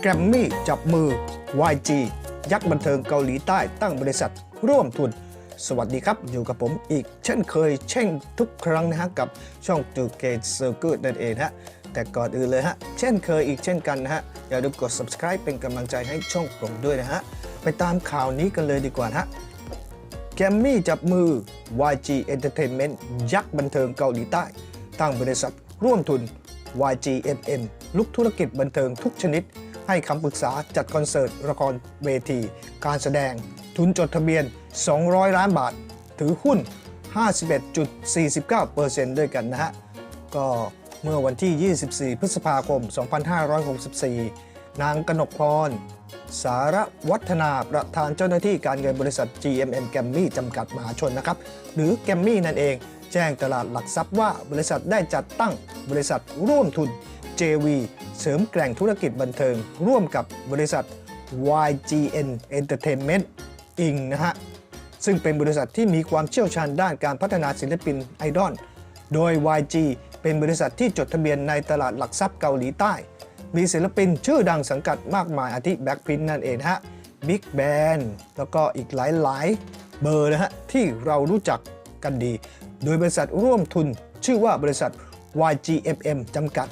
แกรมมี่จับมือ YG ยักษ์บันเทิงเกาหลีใต้ตั้งบริษัทร่วมทุน สวัสดีครับ อยู่กับผมอีก เช่นเคยเช่นทุกครั้งนะฮะ กับช่องตูเกตเซอร์กินั่นเองฮะ แต่ก่อนอื่นเลยฮะ เช่นเคยอีกเช่นกันนะฮะ อย่าลืมกด subscribe เป็นกำลังใจให้ช่องผมด้วยนะฮะ ไปตามข่าวนี้กันเลยดีกว่านะฮะแกรมมี่จับมือ YG Entertainment ยักษ์บันเทิงเกาหลีใต้ ตั้งบริษัทร่วมทุน YGMM ลุกธุรกิจบันเทิงทุกชนิด ให้คำปรึกษาจัดคอนเสิร์ตละครเวที การแสดง ทุนจดทะเบียน 200 ล้านบาท ถือหุ้น 51.49%ด้วยกันนะฮะ ก็เมื่อวันที่ 24 พฤษภาคม 2564 นางกนกพร สารวัฒนาประธานเจ้าหน้าที่การเงินบริษัท GMM g a m m y จำกัดมหาชนนะครับ หรือ g a m m y นั่นเอง แจ้งตลาดหลักทรัพย์ว่าบริษัทได้จัดตั้งบริษัทร่วมทุน JV เสริมแกร่งธุรกิจบันเทิง ร่วมกับบริษัท YGN Entertainment Inc. นะฮะ ซึ่งเป็นบริษัทที่มีความเชี่ยวชาญด้านการพัฒนาศิลปินไอดอล โดย YG เป็นบริษัทที่จดทะเบียนในตลาดหลักทรัพย์เกาหลีใต้ มีศิลปินชื่อดังสังกัดมากมายอาทิแบ็คพินนั่นเองฮะ Big Bang แล้วก็อีกหลายๆ เบอร์นะฮะ ที่เรารู้จักกันดี โดยบริษัทร่วมทุนชื่อว่าบริษัท YGMM จำกัด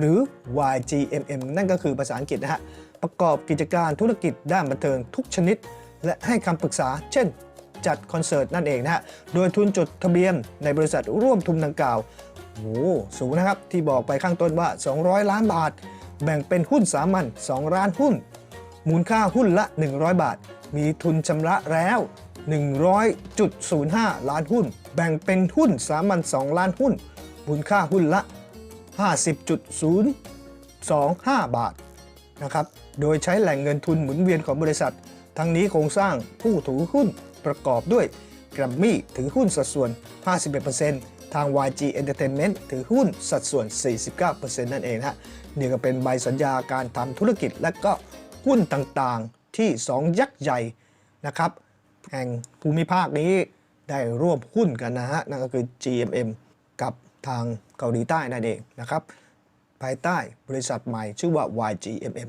หรือ YGMM นั่นก็คือภาษาอังกฤษนะฮะ ประกอบกิจการธุรกิจด้านบันเทิงทุกชนิด และให้คำปรึกษา เช่น จัดคอนเสิร์ตนั่นเองนะฮะ โดยทุนจดทะเบียนในบริษัทร่วมทุนดังกล่าวโอ้สูงนะครับ ที่บอกไปข้างต้นว่า 200 ล้านบาท แบ่งเป็นหุ้นสามัญ2ล้านหุ้น มูลค่าหุ้นละ 100 บาท มีทุนชำระแล้ว100.05 ล้านหุ้น แบ่งเป็นหุ้นสามัญ2ล้านหุ้น มูลค่าหุ้นละ 50.025 บาทนะครับ โดยใช้แหล่งเงินทุนหมุนเวียนของบริษัท ทั้งนี้โครงสร้างผู้ถือหุ้นประกอบด้วยแกรมมี่ถือหุ้นสัดส่วน 51%ทาง YG Entertainment ถือหุ้นสัดส่วน 49%นั่นเองนะฮะนี่ก็เป็นใบสัญญาการทำธุรกิจและก็หุ้นต่างๆที่ 2 ยักษ์ใหญ่นะครับ แห่งภูมิภาคนี้ได้ร่วมหุ้นกันนะฮะนั่นก็คือ GMM กับ ทางเกาหลีใต้นั่นเองนะครับภายใต้บริษัทใหม่ชื่อว่า YGMM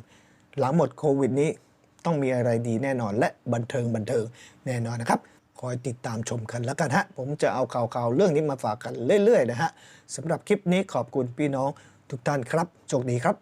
หลังหมดโควิดนี้ต้องมีอะไรดีแน่นอนและบันเทิงบันเทิงแน่นอนนะครับ คอยติดตามชมกันแล้วกันฮะ ผมจะเอาข่าวๆเรื่องนี้มาฝากกันเรื่อยๆนะฮะสำหรับคลิปนี้ขอบคุณพี่น้องทุกท่านครับโชคดีครับ